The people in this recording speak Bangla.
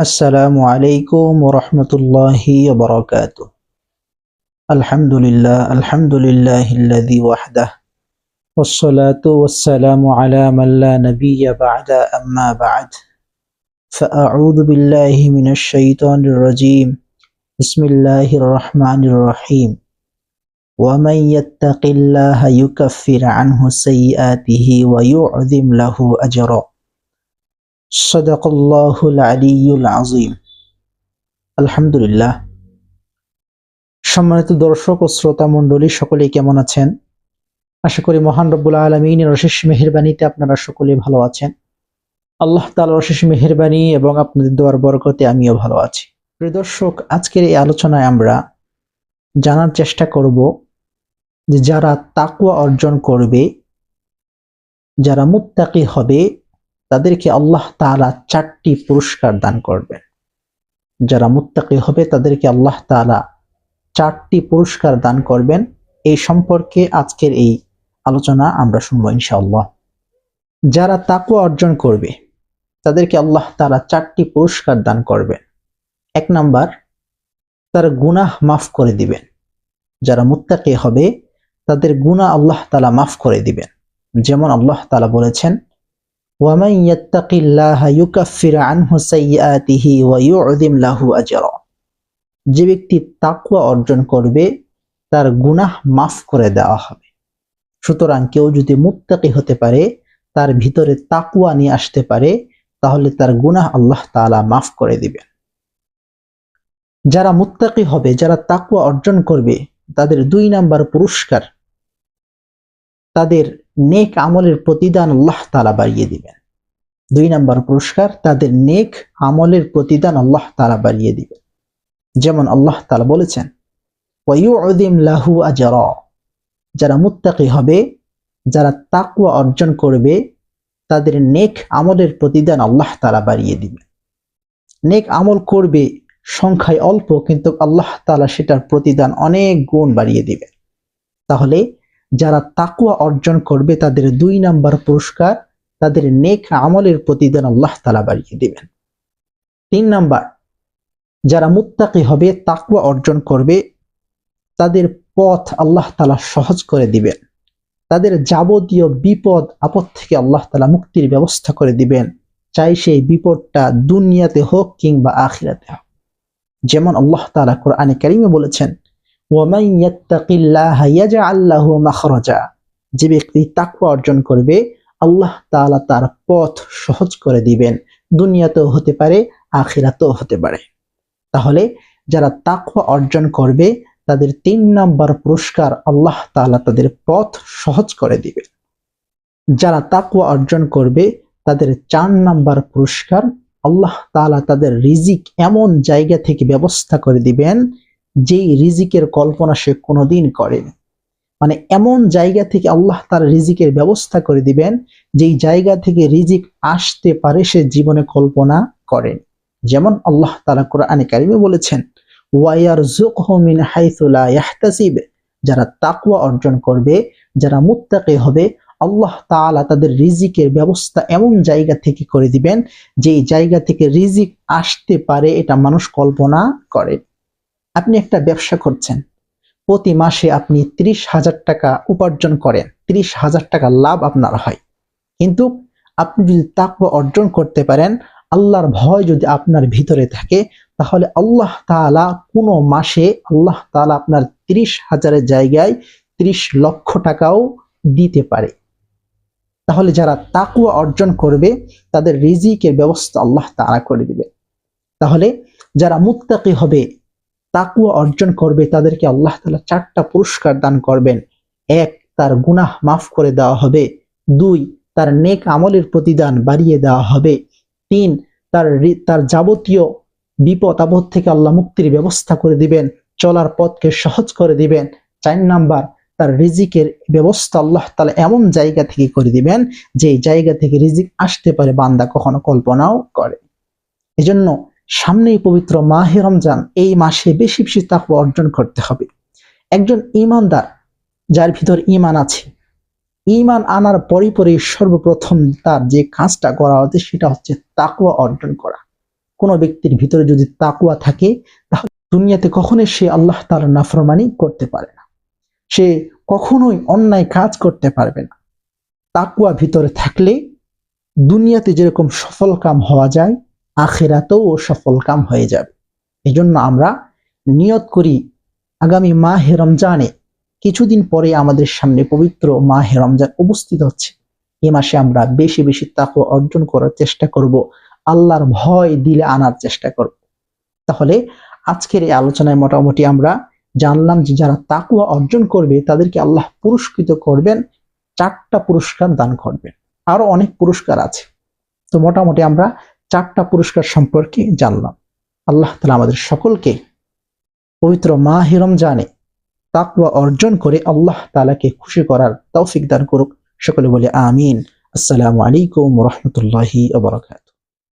السلام عليكم ورحمة الله وبركاته. الحمد لله الحمد لله الذي وحده. والصلاة والسلام على من لا نبي بعد أما بعد. فأعوذ بالله من الشيطان الرجيم. بسم الله الرحمن الرحيم. ومن يتق الله يكفر عنه سيئاته ويعظم له أجرا. আজিম আলহামদুলিল্লাহ সম্মানিত দর্শক ও শ্রোতা মণ্ডলী, সকলেই কেমন আছেন? আশা করি মহান রব্বুল আলমিনের অশেষ মেহেরবানীতে আপনারা সকলে ভালো আছেন। আল্লাহ তাল অশেষ মেহেরবানী এবং আপনাদের দোয়ার বরকতে আমিও ভালো আছি। প্রিয় দর্শক, আজকের এই আলোচনায় আমরা জানার চেষ্টা করব যে যারা তাকুয়া অর্জন করবে, যারা মুত্তাকি হবে তাদেরকে আল্লাহ তাআলা চারটি পুরস্কার দান করবেন যারা মুত্তাকি হবে, তাদেরকে আল্লাহ তালা চারটি পুরস্কার দান করবেন। এই সম্পর্কে আজকের এই আলোচনা আমরা শুনব ইনশাআল্লাহ। যারা তাকুয়া অর্জন করবে, তাদেরকে আল্লাহ তাআলা চারটি পুরস্কার দান করবেন এক নাম্বার, তার গুনাহ মাফ করে দিবেন। যারা মুত্তাকি হবে, তাদের গুনাহ আল্লাহ তালা মাফ করে দিবেন। যেমন আল্লাহ তালা বলেছেন ওয়ামাই ইয়াত্তাকিল্লাহ ইউকাফির আনহু সাইয়াতিহি যে ব্যক্তি তাকওয়া অর্জন করবে, তার গুনাহ মাফ করে দেওয়া হবে। সুতরাং কেউ যদি মুত্তাকি হতে পারে, তার ভিতরে তাকওয়া নিয়ে আসতে পারে, তাহলে তার গুনাহ আল্লাহ তাআলা মাফ করে দিবেন। যারা মুত্তাকি হবে, যারা তাকওয়া অর্জন করবে, তাদের দুই নাম্বার পুরস্কার তাদের নেক আমলের প্রতিদান আল্লাহ তালা বাড়িয়ে দিবেন। দুই নম্বর পুরস্কার, তাদের নেক আমলের প্রতিদান আল্লাহ তালা বাড়িয়ে দিবেন। যেমন আল্লাহ তালা বলেছেন লাহু আজর যারা মুত্তাকি হবে, যারা তাকুয়া অর্জন করবে, তাদের নেক আমলের প্রতিদান আল্লাহ তালা বাড়িয়ে দিবে নেক আমল করবে সংখ্যায় অল্প, কিন্তু আল্লাহ তালা সেটার প্রতিদান অনেক গুণ বাড়িয়ে দিবেন। তাহলে যারা তাকুয়া অর্জন করবে, তাদের দুই নাম্বার পুরস্কার তাদের নেক আমলের প্রতিদান আল্লাহ তালা বাড়িয়ে দিবেন। তিন নাম্বার, যারা মুত্তাকি হবে তাকুয়া অর্জন করবে, তাদের পথ আল্লাহ তালা সহজ করে দিবেন। তাদের যাবতীয় বিপদ, আপদ থেকে আল্লাহ তালা মুক্তির ব্যবস্থা করে দিবেন। চাই সেই বিপদটা দুনিয়াতে হোক কিংবা আখিরাতে হোক। যেমন আল্লাহ তালা কোরআনে কারিমে বলেছেন ওয়ামান ইয়াত্তাকিল্লাহ যে ব্যক্তি তাকওয়া অর্জন করবে, আল্লাহ তাআলা তার পথ সহজ করে দিবেন। দুনিয়াতেও হতে পারে, আখিরাতেও হতে পারে। তাহলে যারা তাকওয়া অর্জন করবে, তাদের তিন নাম্বার পুরস্কার আল্লাহ তাআলা তাদের পথ সহজ করে দিবেন। যারা তাকওয়া অর্জন করবে, তাদের চার নাম্বার পুরস্কার আল্লাহ তাআলা তাদের রিজিক এমন জায়গা থেকে ব্যবস্থা করে দিবেন যেই রিজিকের কল্পনা সে কোনোদিন করেনি। মানে এমন জায়গা থেকে আল্লাহ তার রিজিকের ব্যবস্থা করে দিবেন, যেই জায়গা থেকে রিজিক আসতে পারে সে জীবনে কল্পনা করেন। যেমন আল্লাহ তালা কোরআনে কারিমে বলেছেন ওয়াইয়ার মিন হাইসুলা যারা তাকওয়া অর্জন করবে, যারা মুত্তাকি হবে, আল্লাহ তাআলা তাদের রিজিকের ব্যবস্থা এমন জায়গা থেকে করে দিবেন, যেই জায়গা থেকে রিজিক আসতে পারে, এটা মানুষ কল্পনা করে আপনি একটা ব্যবসা করছেন। প্রতি মাসে আপনি ত্রিশ হাজার টাকা উপার্জন করেন। ত্রিশ হাজার টাকা লাভ আপনার হয়। কিন্তু আপনি যদি তাকওয়া অর্জন করতে পারেন, আল্লাহর ভয় যদি আপনার ভিতরে থাকে, তাহলে আল্লাহ তাআলা কোনো মাসে আল্লাহ তাআলা আপনার ত্রিশ হাজারের জায়গায় ত্রিশ লক্ষ টাকাও দিতে পারে। তাহলে যারা তাকুয়া অর্জন করবে, তাদের রিজিকের ব্যবস্থা আল্লাহ তাআলা করে দিবে। তাহলে যারা মুত্তাকি হবে তাকুয়া অর্জন করবে, তাদেরকে আল্লাহ তালা চারটা পুরস্কার দান করবেন। এক, তার গুনাহ মাফ করে দেওয়া হবে। দুই, তার নেক আমলের প্রতিদান বাড়িয়ে দেওয়া হবে। তিন, তার তার যাবতীয় বিপদ আপদ থেকে আল্লাহ মুক্তির ব্যবস্থা করে দিবেন, চলার পথকে সহজ করে দিবেন। চার নাম্বার, তার রিজিকের ব্যবস্থা আল্লাহ তালা এমন জায়গা থেকে করে দিবেন যে জায়গা থেকে রিজিক আসতে পারে বান্দা কখনো কল্পনাও করে। এজন্য সামনেই পবিত্র মাহে রমজান, এই মাসে বেশি বেশি তাকওয়া অর্জন করতে হবে। একজন ইমানদার, যার ভিতর ইমান আছে, ইমান আনার পরে পরে সর্বপ্রথম তার যে কাজটা করা হচ্ছে সেটা হচ্ছে তাকুয়া অর্জন করা। কোনো ব্যক্তির ভিতরে যদি তাকুয়া থাকে, তাহলে দুনিয়াতে কখনোই সে আল্লাহ তার নাফরমানি করতে পারে না। সে কখনোই অন্যায় কাজ করতে পারবে না। তাকুয়া ভিতরে থাকলে দুনিয়াতে যেরকম সফল কাম হওয়া যায় আখেরাতেও সফল কাম হয়ে যাবে। এই জন্য আমরা নিয়ত করি, আগামী মাহে রমজানে কিছুদিন পরে আমাদের সামনে পবিত্র মাহে রমজান উপস্থিত হচ্ছে। এ মাসে আমরা বেশি বেশি তাকুয়া অর্জন করার চেষ্টা করব, আল্লাহর ভয় দিলে আনার চেষ্টা করব। তাহলে আজকের এই আলোচনায় মোটামুটি আমরা জানলাম যে যারা তাকুয়া অর্জন করবে, তাদেরকে আল্লাহ পুরস্কৃত করবেন, চারটা পুরস্কার দান করবেন। আরও অনেক পুরস্কার আছে। তো মোটামুটি আমরা চারটা পুরস্কার সম্পর্কে জানলাম। আল্লাহ তালা আমাদের সকলকে পবিত্র মা হিরম জানে তাকুয়া অর্জন করে আল্লাহ তালাকে খুশি করার তৌফিক দান করুক। সকলে বলে আমিন। আসসালামু আলাইকুম রহমতুল্লাহি আবরকাত